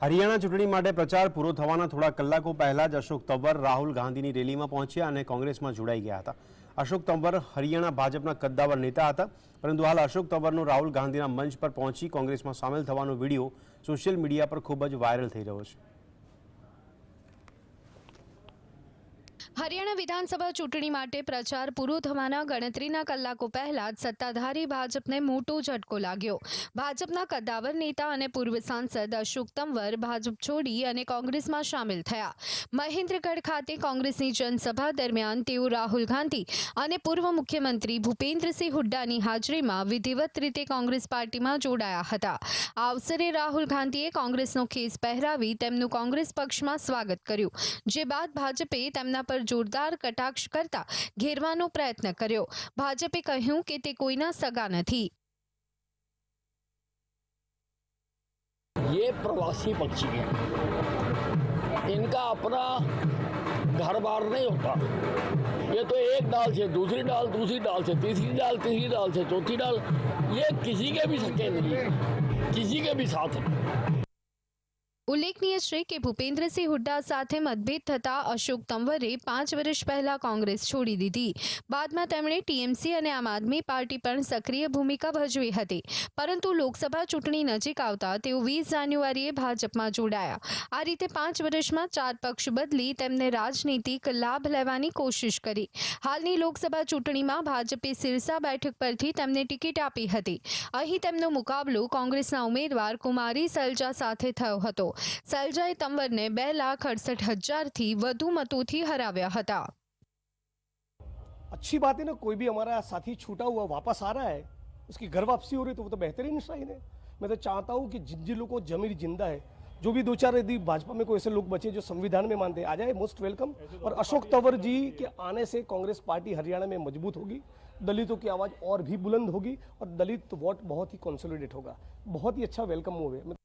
હરિયાણા ચૂંટણી માટે પ્રચાર પૂરો થવાના થોડા કલાકો પહેલા જ અશોક તંવર રાહુલ ગાંધીની રેલીમાં પહોંચ્યા અને કોંગ્રેસમાં જોડાઈ ગયા હતા. અશોક તંવર હરિયાણા ભાજપના કદ્દાવર નેતા હતા, પરંતુ હાલ અશોક તંવરનો રાહુલ ગાંધીના મંચ પર પહોંચી કોંગ્રેસમાં સામેલ થવાનો વીડિયો સોશિયલ મીડિયા પર ખૂબ જ વાયરલ થઈ રહ્યો છે. હરિયાણા વિધાનસભા ચૂંટણી માટે પ્રચાર પૂરો થવાના ગણતરીના કલાકો પહેલા જ સત્તાધારી ભાજપને મોટો ઝટકો લાગ્યો. ભાજપના કદ્દાવર નેતા અને પૂર્વ સાંસદ અશોક તંવર ભાજપ છોડી અને કોંગ્રેસમાં સામેલ થયા. મહેન્દ્રગઢ ખાતે કોંગ્રેસની જનસભા દરમિયાન તેઓ રાહુલ ગાંધી અને પૂર્વ મુખ્યમંત્રી ભૂપેન્દ્રસિંહ હુડ્ડાની હાજરીમાં વિધિવત રીતે કોંગ્રેસ પાર્ટીમાં જોડાયા હતા. આ અવસરે રાહુલ ગાંધીએ કોંગ્રેસનો ખેસ પહેરાવી તેમનું કોંગ્રેસ પક્ષમાં સ્વાગત કર્યું, જે બાદ ભાજપે તેમના પર જોરદાર કટાક્ષ કરતા ઘેરવાનો પ્રયત્ન કર્યો ભાજપે કહ્યું કે તે કોઈના સગા નથી ये प्रवासी पक्षी हैं इनका अपना घर बार नहीं होता ये तो एक डाल से दूसरी डाल दूसरी डाल से तीसरी डाल तीसरी डाल से चौथी डाल ये किसी के भी सके नहीं किसी के भी साथ नहीं ઉલ્લેખનીય છે કે ભૂપેન્દ્રસિંહ હુડ્ડા સાથે મતભેદ થતા અશોક તંવરે પાંચ વર્ષ પહેલા કોંગ્રેસ છોડી દીધી. બાદમાં તેમણે ટીએમસી અને આમ આદમી પાર્ટી પણ સક્રિય ભૂમિકા ભજવી હતી. પરંતુ લોકસભા ચૂંટણી નજીક આવતા તેઓ વીસ જાન્યુઆરીએ ભાજપમાં જોડાયા. આ રીતે પાંચ વર્ષમાં ચાર પક્ષ બદલી તેમને રાજનીતિક લાભ લેવાની કોશિશ કરી. હાલની લોકસભા ચૂંટણીમાં ભાજપે સિરસા બેઠક પરથી તેમને ટિકિટ આપી હતી. અહીં તેમનો મુકાબલો કોંગ્રેસના ઉમેદવાર કુમારી સલજા સાથે થયો હતો. સલજાએ તંવરને બે લાખ અડસઠ હજારથી વધુ મતોથી હરાવ્યા હતા अच्छी बात है ना कोई भी हमारा साथी छूटा हुआ वापस आ रहा है उसकी घर वापसी हो रही है तो वो तो बेहतरीन साइन है मैं तो चाहता हूँ कि जिन जिन लोगों को जमीर जिंदा है जो भी दो चार यदि भाजपा में कोई ऐसे लोग बचे जो संविधान में मानते हैं आ जाए मोस्ट वेलकम और अशोक तंवर जी के आने से कांग्रेस पार्टी हरियाणा में मजबूत होगी दलितों की आवाज़ और भी बुलंद होगी और दलित वोट बहुत ही कंसोलिडेट होगा बहुत ही अच्छा वेलकम मूव है मैं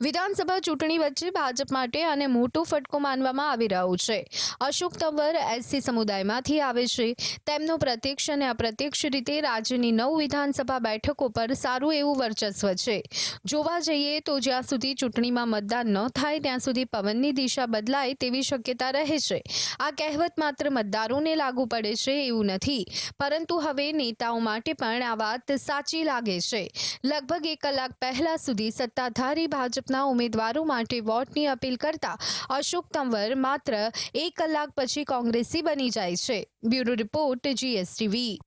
વિધાનસભા ચૂંટણી વચ્ચે ભાજપ માટે આને મોટો ફટકો માનવામાં આવી રહ્યો છે. અશોક તંવર એસસી સમુદાયમાંથી આવે છે. તેમનો પ્રત્યક્ષ અને અપ્રત્યક્ષ રીતે રાજ્યની નવ વિધાનસભા બેઠકો પર સારું એવું વર્ચસ્વ છે. જોવા જઈએ તો જ્યાં સુધી ચૂંટણીમાં મતદાન ન થાય, ત્યાં સુધી પવનની દિશા બદલાય તેવી શક્યતા રહે છે. આ કહેવત માત્ર મતદારોને લાગુ પડે છે એવું નથી. પરંતુ હવે નેતાઓ માટે પણ આ વાત સાચી લાગે છે. લગભગ એક કલાક પહેલા સુધી સત્તાધારી ભાજપના ઉમેદવારો માટે વોટની અપીલ કરતા અશોક તંવર માત્ર એક કલાક પછી કોંગ્રેસી બની જાય છે. Bureau report GSTV.